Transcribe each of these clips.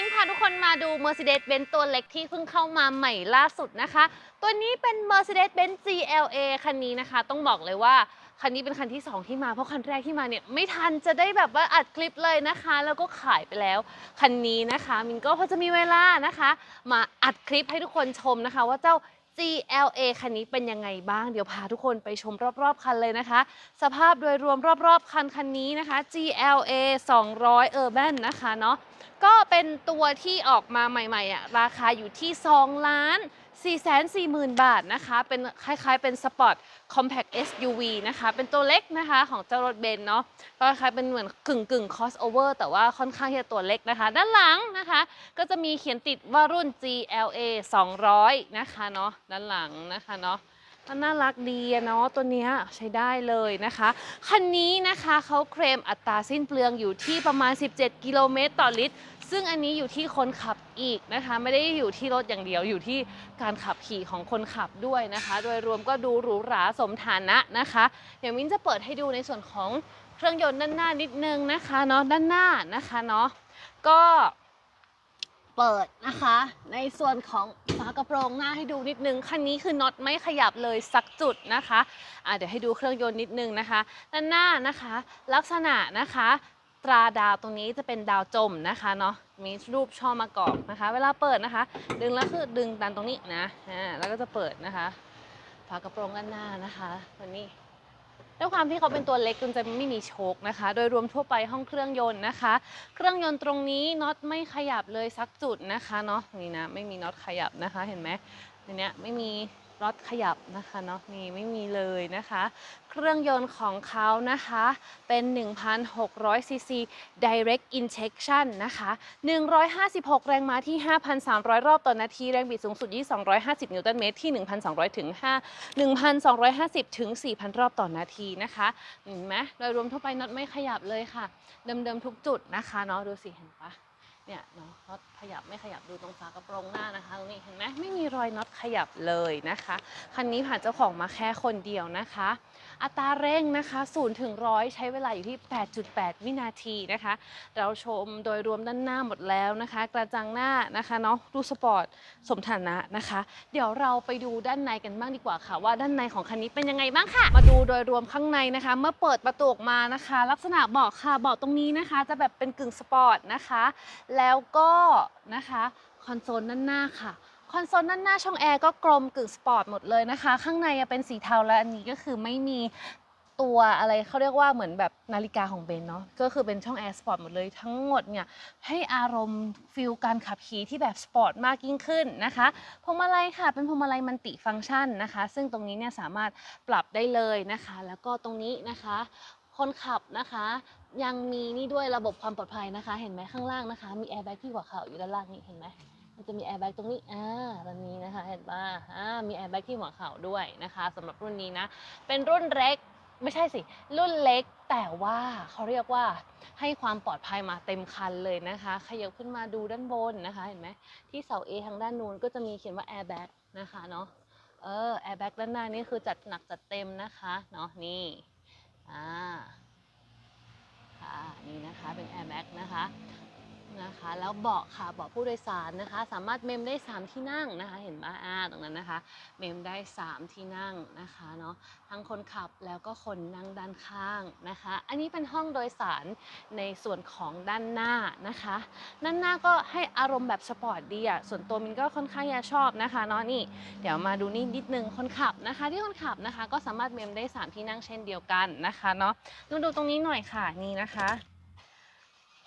ิ้งพาทุกคนมาดู Mercedes-Benz ตัวเล็กที่เพิ่งเข้ามาใหม่ล่าสุดนะคะ ตัวนี้เป็น Mercedes-Benz GLA คันนี้นะคะ ต้องบอกเลยว่า คันนี้เป็นคันที่ 2 ที่มาเพราะคันแรกที่มาเนี่ยไม่ทันจะได้แบบว่าอัดคลิปเลยนะคะ แล้วก็ขายไปแล้ว คันนี้นะคะ มินก็พอจะมีเวลานะคะ มาอัดคลิปให้ทุกคนชมนะคะ ว่าเจ้า GLA คันนี้เป็นยังไงบ้าง เดี๋ยวพาทุกคนไปชมรอบๆ คันเลยนะคะ สภาพโดยรวมรอบๆ คันคันนี้นะคะ GLA 200 Urban นะคะเนาะก็เป็นตัวที่ออกมาใหม่ๆอะราคาอยู่ที่ 2 ล้าน 4 4 0 0 0 0 บาทนะคะ เป็นคล้ายๆเป็นสปอร์ต compact SUV นะคะ เป็นตัวเล็กนะคะของเจ้ารถเบนซ์เนาะก็คล้ายๆเป็นเหมือนกึ่งกึ่ง crossover แต่ว่าค่อนข้างที่จะตัวเล็กนะคะ ด้านหลังนะคะ ก็จะมีเขียนติดว่ารุ่น GLA 200 นะคะเนาะด้านหลังนะคะเนาะก็น่ารักดีเนาะตัวเนี้ยใช้ได้เลยนะคะ คันนี้นะคะเขาเคลมอัตราสิ้นเปลืองอยู่ที่ประมาณ 17 กิโลเมตรต่อลิตร ซึ่งอันนี้อยู่ที่คนขับอีกนะคะ ไม่ได้อยู่ที่รถอย่างเดียวอยู่ที่การขับขี่ของคนขับด้วยนะคะ โดยรวมก็ดูหรูหราสมฐานะนะคะเดี๋ยวมิ้นจะเปิดให้ดูในส่วนของเครื่องยนต์ด้านหน้านิดนึงนะคะเนาะด้านหน้านะคะเนาะก็เปิดนะคะ ในส่วนของฝากระโปรงหน้าให้ดูนิดนึงคันนี้คือน็อตไม่ขยับเลยสักจุดนะคะะเดี๋ยวให้ดูเครื่องยนต์นิดนึงนะคะ ด้านหน้านะคะ ลักษณะนะคะ ตราดาวตรงนี้จะเป็นดาวจมนะคะเนาะมีรูปช่อมากอกนะคะ เวลาเปิดนะคะ ดึงแล้วคือดึงดันตรงนี้นะอ่าแล้วก็จะเปิดนะคะฝากระโปรงด้านหน้านะคะตัวนี้ด้วยความที่เขาเป็นตัวเล็กจนจะไม่มีโชคนะคะ โดยรวมทั่วไปห้องเครื่องยนต์นะคะ เครื่องยนต์ตรงนี้น็อตไม่ขยับเลยสักจุดนะคะเนาะนี่นะไม่มีน็อตขยับนะคะเห็นไหมทีเนี้ยไม่มี น็อตขยับนะคะเนาะนี่ไม่มีเลยนะคะ เครื่องยนต์ของเขานะคะเป็น 1,600 ซีซี direct injection นะคะ 156 แรงม้าที่ 5,300 รอบต่อนาที แรงบิดสูงสุดที่250 นิวตันเมตรที่ 1,200 ถึง 5 1,250 ถึง 4,000 รอบต่อนาทีนะคะเห็นไหมโดยรวมทั่วไปน็อตไม่ขยับเลยค่ะ เดิมๆทุกจุดนะคะเนาะดูสิเห็นปะ เนี่ยเนาะน็อตขยับไม่ขยับดูตรงฝากระโปรงหน้านะคะตรงนี้เห็นไหมไม่มีรอยน็อตขยับเลยนะคะ คันนี้ผ่านเจ้าของมาแค่คนเดียวนะคะ อัตราเร่งนะคะ0ถึง100ใช้เวลาอยู่ที่ 8.8 วินาทีนะคะ เราชมโดยรวมด้านหน้าหมดแล้วนะคะ กระจังหน้านะคะเนาะดูสปอร์ตสมฐานะนะคะ เดี๋ยวเราไปดูด้านในกันบ้างดีกว่าค่ะ ว่าด้านในของคันนี้เป็นยังไงบ้างค่ะ มาดูโดยรวมข้างในนะคะ เมื่อเปิดประตูออกมานะคะ ลักษณะเบาะค่ะเบาะตรงนี้นะคะ จะแบบเป็นกึ่งสปอร์ตนะคะแล้วก็นะคะคอนโซลด้านหน้าค่ะคอนโซลด้านหน้าช่องแอร์ก็กลมกึ่งสปอร์ตหมดเลยนะคะ ข้างในอะเป็นสีเทาและอันนี้ก็คือไม่มีตัวอะไรเขาเรียกว่าเหมือนแบบนาฬิกาของเบนเนาะก็คือเป็นช่องแอร์สปอร์ตหมดเลยทั้งหมดเนี่ยให้อารมณ์ฟิลการขับขี่ที่แบบสปอร์ตมากยิ่งขึ้นนะคะพวงมาลัยค่ะเป็นพวงมาลัยมันติฟังก์ชันนะคะ ซึ่งตรงนี้เนี่ยสามารถปรับได้เลยนะคะ แล้วก็ตรงนี้นะคะ คนขับนะคะ ยังมีนี่ด้วยระบบความปลอดภัยนะคะ เห็นไหมข้างล่างนะคะ มีแอร์แบ็กที่หัวเข่าอยู่ด้านล่างนี่เห็นไหมมันจะมีแอร์แบ็กตรงนี้อ่าตรงนี้นะคะ เห็นป่ะอ่ามีแอร์แบ็กที่หัวเข่าด้วยนะคะสำหรับรุ่นนี้นะ เป็นรุ่นเล็กไม่ใช่สิ รุ่นเล็กแต่ว่าเขาเรียกว่าให้ความปลอดภัยมาเต็มคันเลยนะคะขยับขึ้นมาดูด้านบนนะคะ เห็นไหมที่เสา A ทางด้านนู้นก็จะมีเขียนว่า airbag นะคะเนาะเออ airbag ด้านหน้านี่คือจัดหนักจัดเต็มนะคะเนาะนี่ อ่าค่ะนี่นะคะเป็น Air Max นะคะ นะคะ แล้วเบาะค่ะเบาะผู้โดยสารนะคะ สามารถเมมได้ 3 ที่นั่งนะคะ เห็นไหมอ่าตรงนั้นนะคะ เมมได้ 3 ที่นั่งนะคะเนาะทั้งคนขับแล้วก็คนนั่งด้านข้างนะคะ อันนี้เป็นห้องโดยสารในส่วนของด้านหน้านะคะด้านหน้าก็ให้อารมณ์แบบสปอร์ตดีอะส่วนตัวมินก็ค่อนข้างจะชอบนะคะเนาะนี่เดี๋ยวมาดูนี่นิดนึงคนขับนะคะ ที่คนขับนะคะ ก็สามารถเมมได้ 3 ที่นั่งเช่นเดียวกันนะคะเนาะดูดูตรงนี้หน่อยค่ะนี่นะคะ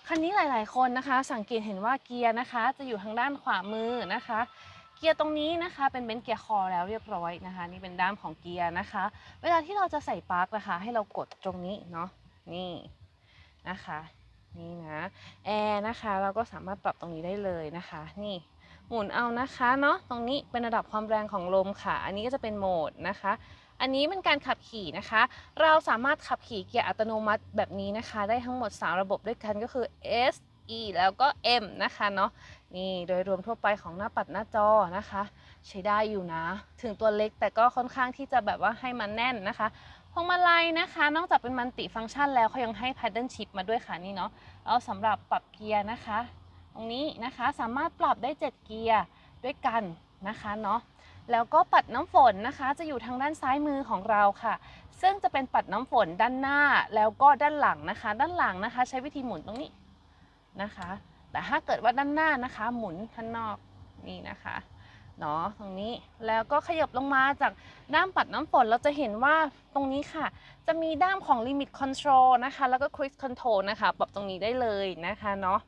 คันนี้หลายๆ คนนะคะ สังเกตเห็นว่าเกียร์นะคะ จะอยู่ทางด้านขวามือนะคะ เกียร์ตรงนี้นะคะเป็นเบนเกียร์คอแล้วเรียบร้อยนะคะ นี่เป็นด้ามของเกียร์นะคะ เวลาที่เราจะใส่ปลั๊กนะคะ ให้เรากดตรงนี้เนาะนี่นะคะนี่นะแอร์นะคะเราก็สามารถปรับตรงนี้ได้เลยนะคะ นี่หมุนเอานะคะเนาะตรงนี้เป็นระดับความแรงของลมค่ะ อันนี้ก็จะเป็นโหมดนะคะ อันนี้เป็นการขับขี่นะคะ เราสามารถขับขี่เกียร์อัตโนมัติแบบนี้นะคะ ได้ทั้งหมด 3 ระบบด้วยกันก็คือ S E แล้วก็ M นะคะเนาะนี่โดยรวมทั่วไปของหน้าปัดหน้าจอนะคะ ใช้ได้อยู่นะ ถึงตัวเล็กแต่ก็ค่อนข้างที่จะแบบว่าให้มันแน่นนะคะพวงมาลัยนะคะ นอกจากเป็นมันติฟังก์ชันแล้วเขายังให้ paddle shift มาด้วยค่ะนี่เนาะแล้วสำหรับปรับเกียร์นะคะ ตรงนี้นะคะสามารถปรับได้ 7 เกียร์ด้วยกันนะคะเนาะ แล้วก็ปัดน้ำฝนนะคะ จะอยู่ทางด้านซ้ายมือของเราค่ะ ซึ่งจะเป็นปัดน้ำฝนด้านหน้าแล้วก็ด้านหลังนะคะ ด้านหลังนะคะ ใช้วิธีหมุนตรงนี้นะคะ แต่ถ้าเกิดว่าด้านหน้านะคะ หมุนข้างนอกนี่นะคะเนาะตรงนี้แล้วก็ขยับลงมาจากด้ามปัดน้ำฝนเราจะเห็นว่าตรงนี้ค่ะ จะมีด้ามของ Limit Control นะคะ แล้วก็ Cruise Control นะคะ ปรับตรงนี้ได้เลยนะคะเนาะ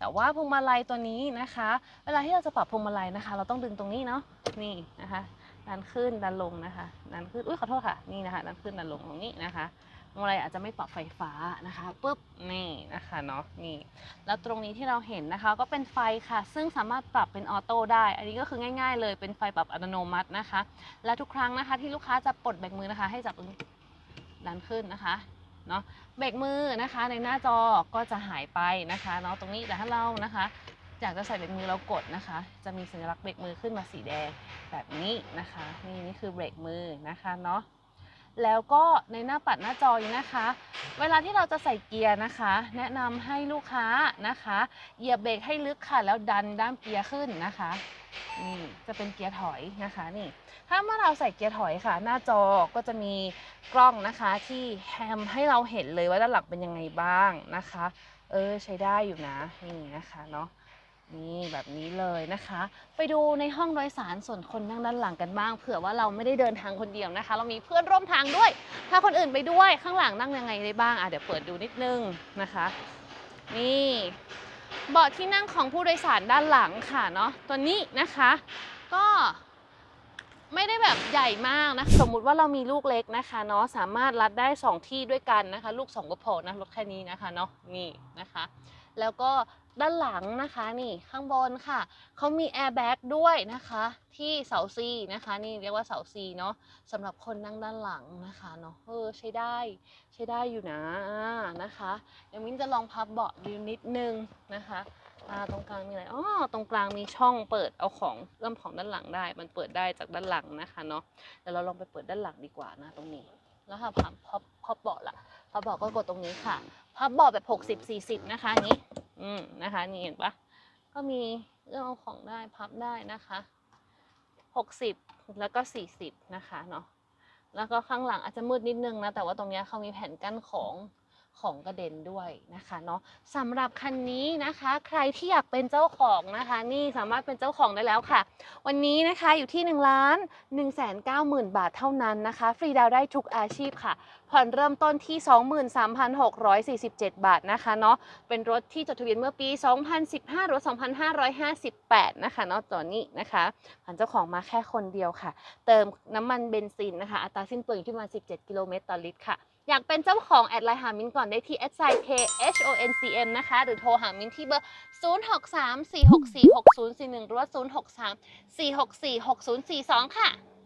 แต่ว่าพวงมาลัยตัวนี้นะคะ เวลาที่เราจะปรับพวงมาลัยนะคะ เราต้องดึงตรงนี้เนาะนี่นะคะดันขึ้นดันลงนะคะดันขึ้นอุ้ยขอโทษค่ะนี่นะคะดันขึ้นดันลงตรงนี้นะคะพวงมาลัยอาจจะไม่ปรับไฟฟ้านะคะปุ๊บนี่นะคะเนาะนี่แล้วตรงนี้ที่เราเห็นนะคะ ก็เป็นไฟค่ะ ซึ่งสามารถปรับเป็นออโต้ได้ อันนี้ก็คือง่าย ๆ เลยเป็นไฟปรับอัตโนมัตินะคะ และทุกครั้งนะคะที่ลูกค้าจะปลดเบกมือนะคะ ให้จับตรงดันขึ้นนะคะ เนาะเบรกมือนะคะในหน้าจอก็จะหายไปนะคะเนาะตรงนี้แต่ถ้าเรานะคะอยากจะใส่เบรกมือเรากดนะคะ จะมีสัญลักษณ์เบรกมือขึ้นมาสีแดงแบบนี้นะคะนี่นี่คือเบรกมือนะคะเนาะแล้วก็ในหน้าปัดหน้าจอนี้นะคะ เวลาที่เราจะใส่เกียร์นะคะ แนะนำให้ลูกค้านะคะเหยียบเบรกให้ลึกค่ะแล้วดันด้ามเกียร์ขึ้นนะคะ นี่จะเป็นเกียร์ถอยนะคะนี่ถ้าเมื่อเราใส่เกียร์ถอยค่ะ หน้าจอก็จะมีกล้องนะคะที่แฮมให้เราเห็นเลยว่าด้านหลังเป็นยังไงบ้างนะคะ เออใช้ได้อยู่นะนี่นะคะเนาะนี่แบบนี้เลยนะคะ ไปดูในห้องโดยสารส่วนคนนั่งด้านหลังกันบ้าง เผื่อว่าเราไม่ได้เดินทางคนเดียวนะคะ เรามีเพื่อนร่วมทางด้วย ถ้าคนอื่นไปด้วยข้างหลังนั่งยังไงได้บ้างอะเดี๋ยวเปิดดูนิดนึงนะคะ นี่ เบาะที่นั่งของผู้โดยสารด้านหลังค่ะเนาะตัวนี้นะคะ ก็ไม่ได้แบบใหญ่มากนะสมมุติว่าเรามีลูกเล็กนะคะเนาะสามารถรัดได้ 2 ที่ด้วยกันนะคะ ลูก2ก็พอนะรถแค่นี้นะคะเนาะนี่นะคะ แล้วก็ด้านหลังนะคะนี่ข้างบนค่ะเขามีแอร์แบ็กด้วยนะคะ ที่เสาซีนะคะ นี่เรียกว่าเสาซีเนาะสำหรับคนนั่งด้านหลังนะคะเนาะเออใช้ได้ใช้ได้อยู่นะนะคะเดี๋ยวมิ้นจะลองพับเบาะดูนิดนึงนะคะอ่าตรงกลางมีอะไรอ๋อตรงกลางมีช่องเปิดเอาของเริ่มของด้านหลังได้ มันเปิดได้จากด้านหลังนะคะเนาะเดี๋ยวเราลองไปเปิดด้านหลังดีกว่านะตรงนี้แล้วค่ะพับพับพับเบาะละพับเบาะก็กดตรงนี้ค่ะพับเบาะแบบ 60 40 นะคะอย่างนี้อืมนะคะนี่เห็นปะก็มีเรื่องเอาของได้พับได้นะคะ 60 แล้วก็ 40 นะคะเนาะแล้วก็ข้างหลังอาจจะมืดนิดนึงนะ แต่ว่าตรงเนี้ยเขามีแผ่นกั้นของ ของกระเด็นด้วยนะคะเนาะสำหรับคันนี้นะคะ ใครที่อยากเป็นเจ้าของนะคะ นี่สามารถเป็นเจ้าของได้แล้วค่ะ วันนี้นะคะอยู่ที่1ล้าน1 9 0 0 0 0บาทเท่านั้นนะคะ ฟรีดาวได้ทุกอาชีพค่ะ ผ่อนเริ่มต้นที่ 23,647 บาทนะคะเนาะเป็นรถที่จดทะเบียนเมื่อปี 2015 รถ 2558 นะคะเนาะตัวนี้นะคะผ่านเจ้าของมาแค่คนเดียวค่ะ เติมน้ำมันเบนซินนะคะ อัตราสิ้นเปลืองอยู่ที่ประมาณ17 กิโลเมตรต่อลิตรค่ะ อยากเป็นเจ้าของแอดไลน์หามินก่อนได้ที่ s i k h o n c m นะคะ หรือโทรหามินที่เบอร์ 0634646041 หรือว่า 063 464 6042 ค่ะ